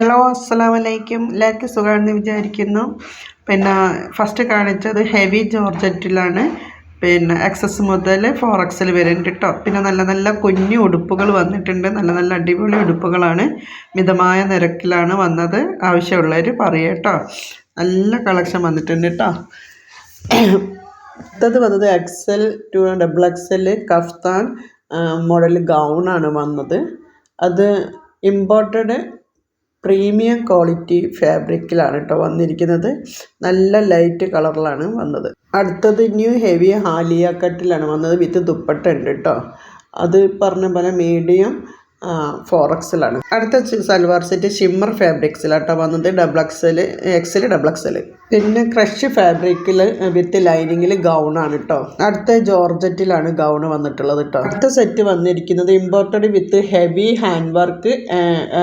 Hello അസ്സാം വലൈക്കും എല്ലാവർക്കും സുഖമാണെന്ന് വിചാരിക്കുന്നു. പിന്നെ ഫസ്റ്റ് കാണിച്ചത് ഹെവി ജോർജറ്റിലാണ് പിന്നെ എക്സസ് മുതൽ ഫോർ എക്സൽ വരുന്നുണ്ട് കേട്ടോ പിന്നെ നല്ല നല്ല കുഞ്ഞു ഉടുപ്പുകൾ വന്നിട്ടുണ്ട്. നല്ല നല്ല അടിപൊളി ഉടുപ്പുകളാണ്. മിതമായ നിരക്കിലാണ് വന്നത്. ആവശ്യമുള്ളവർ പറയുക കേട്ടോ നല്ല കളക്ഷൻ വന്നിട്ടുണ്ട് കേട്ടോ അടുത്തത് വന്നത് XL to double XL kaftan model ഗൗണാണ് വന്നത്. അത് ഇമ്പോർട്ടഡ് പ്രീമിയം ക്വാളിറ്റി ഫാബ്രിക്കിലാണ് കേട്ടോ വന്നിരിക്കുന്നത്. നല്ല ലൈറ്റ് കളറിലാണ് വന്നത്. അടുത്തത് ന്യൂ ഹെവി ഹാലിയ കട്ടിലാണ് വന്നത് വിത്ത് ദുപ്പട്ട ഉണ്ട് കേട്ടോ. അത് പറഞ്ഞ പോലെ മീഡിയം ഫോറക്സിലാണ്. അടുത്ത സൽവാർ സെറ്റ് ഷിമ്മർ ഫാബ്രിക്സിലാട്ടോ വന്നത്. Double XL XL double XL പിന്നെ ക്രഷ് ഫാബ്രിക്കിൽ വിത്ത് ലൈനിങ്ങിൽ ആണ് കേട്ടോ അടുത്ത ജോർജറ്റിലാണ് ഗൗൺ വന്നിട്ടുള്ളത് കേട്ടോ അടുത്ത സെറ്റ് വന്നിരിക്കുന്നത് imported with heavy hand work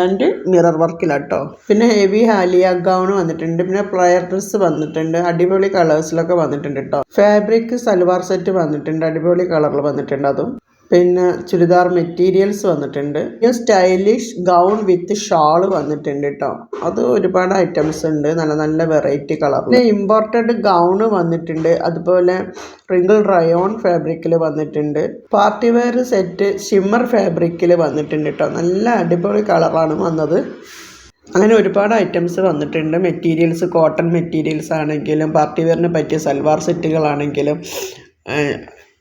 and mirror വർക്കിലാണ് കേട്ടോ പിന്നെ ഹെവി ഹാലിയ ഗൗൺ വന്നിട്ടുണ്ട്. പിന്നെ പ്രയർ ഡ്രസ്സ് വന്നിട്ടുണ്ട്. അടിപൊളി കളേഴ്സിലൊക്കെ വന്നിട്ടുണ്ട് കേട്ടോ ഫാബ്രിക് സൽവാർ സെറ്റ് വന്നിട്ടുണ്ട്. അടിപൊളി കളറിൽ വന്നിട്ടുണ്ട് അതും. പിന്നെ ചുരിദാർ മെറ്റീരിയൽസ് വന്നിട്ടുണ്ട്. സ്റ്റൈലിഷ് ഗൗൺ വിത്ത് ഷാൾ വന്നിട്ടുണ്ട് കേട്ടോ അത് ഒരുപാട് ഐറ്റംസ് ഉണ്ട്. നല്ല നല്ല വെറൈറ്റി കളർ പിന്നെ ഇമ്പോർട്ടഡ് ഗൗൺ വന്നിട്ടുണ്ട്. അതുപോലെ റിങ്കിൾ റയോൺ ഫാബ്രിക്കിൽ വന്നിട്ടുണ്ട്. പാർട്ടി വെയർ സെറ്റ് ഷിമ്മർ ഫാബ്രിക്കിൽ വന്നിട്ടുണ്ട് കേട്ടോ നല്ല അടിപൊളി കളറാണ് വന്നത്. അങ്ങനെ ഒരുപാട് ഐറ്റംസ് വന്നിട്ടുണ്ട്. മെറ്റീരിയൽസ് കോട്ടൺ മെറ്റീരിയൽസ് ആണെങ്കിലും പാർട്ടി വെയറിന് പറ്റിയ സൽവാർ സെറ്റുകളാണെങ്കിലും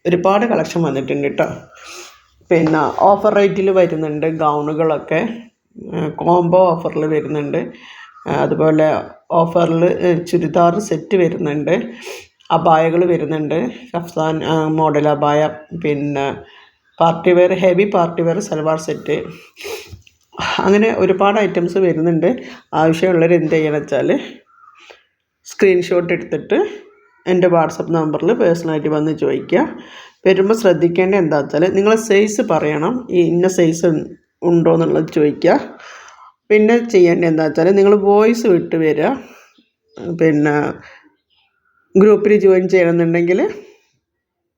ഒരുപാട് കളക്ഷൻ വന്നിട്ടുണ്ട് കേട്ടോ പിന്നെ ഓഫർ റേറ്റിൽ വരുന്നുണ്ട് ഗൗണുകളൊക്കെ. കോംബോ ഓഫറിൽ വരുന്നുണ്ട്. അതുപോലെ ഓഫറിൽ ചുരിദാർ സെറ്റ് വരുന്നുണ്ട്. അബായകൾ വരുന്നുണ്ട്. ഷഫ്സാൻ മോഡൽ അബായ പിന്നെ party wear heavy party wear salwar set അങ്ങനെ ഒരുപാട് ഐറ്റംസ് വരുന്നുണ്ട്. ആവശ്യമുള്ളവർ എന്ത് ചെയ്യണം വെച്ചാൽ സ്ക്രീൻഷോട്ട് എടുത്തിട്ട് എന്റെ വാട്സപ്പ് നമ്പറിൽ പേഴ്സണലായിട്ട് വന്ന് ചോദിക്കുക വരുമ്പോൾ ശ്രദ്ധിക്കേണ്ട എന്താ വെച്ചാൽ നിങ്ങളെ സൈസ് പറയണം. ഈ ഇന്ന സൈസ് ഉണ്ടോ എന്നുള്ളത് ചോദിക്കുക. പിന്നെ ചെയ്യേണ്ട എന്താ വെച്ചാൽ നിങ്ങൾ വോയിസ് വിട്ട് വരിക. പിന്നെ ഗ്രൂപ്പിൽ ജോയിൻ ചെയ്യണമെന്നുണ്ടെങ്കിൽ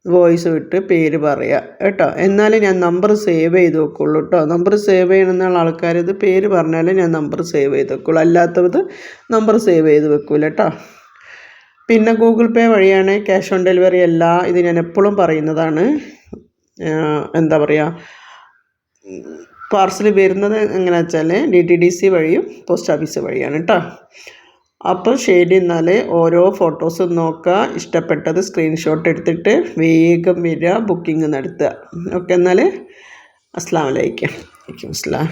വോയിസ് വിട്ട് പേര് പറയുക കേട്ടോ. എന്നാലേ ഞാൻ നമ്പർ സേവ് ചെയ്ത് വെക്കുള്ളൂ കേട്ടോ. നമ്പർ സേവ് ചെയ്യണമെന്നുള്ള ആൾക്കാർ ഇത് പേര് പറഞ്ഞാലേ ഞാൻ നമ്പർ സേവ് ചെയ്ത് വെക്കുള്ളൂ. അല്ലാത്തത് നമ്പർ സേവ് ചെയ്ത് വെക്കൂല കേട്ടോ. പിന്നെ ഗൂഗിൾ പേ വഴിയാണ് ക്യാഷ് ഓൺ ഡെലിവറി അല്ല ഇത് ഞാൻ എപ്പോഴും പറയുന്നതാണ്. എന്താ പറയുക പാർസൽ വരുന്നത് എങ്ങനെ വെച്ചാൽ ഡി ടി ഡി സി വഴിയും പോസ്റ്റ് ഓഫീസ് വഴിയാണ് കേട്ടോ അപ്പോൾ ശരി എന്നാൽ ഓരോ ഫോട്ടോസ് നോക്കുക ഇഷ്ടപ്പെട്ടത് സ്ക്രീൻഷോട്ട് എടുത്തിട്ട് വേഗം വരിക ബുക്കിംഗ് നടത്തുക. ഓക്കെ എന്നാൽ അസ്സാം വലൈക്കും വലൈക്കും അസ്ലാം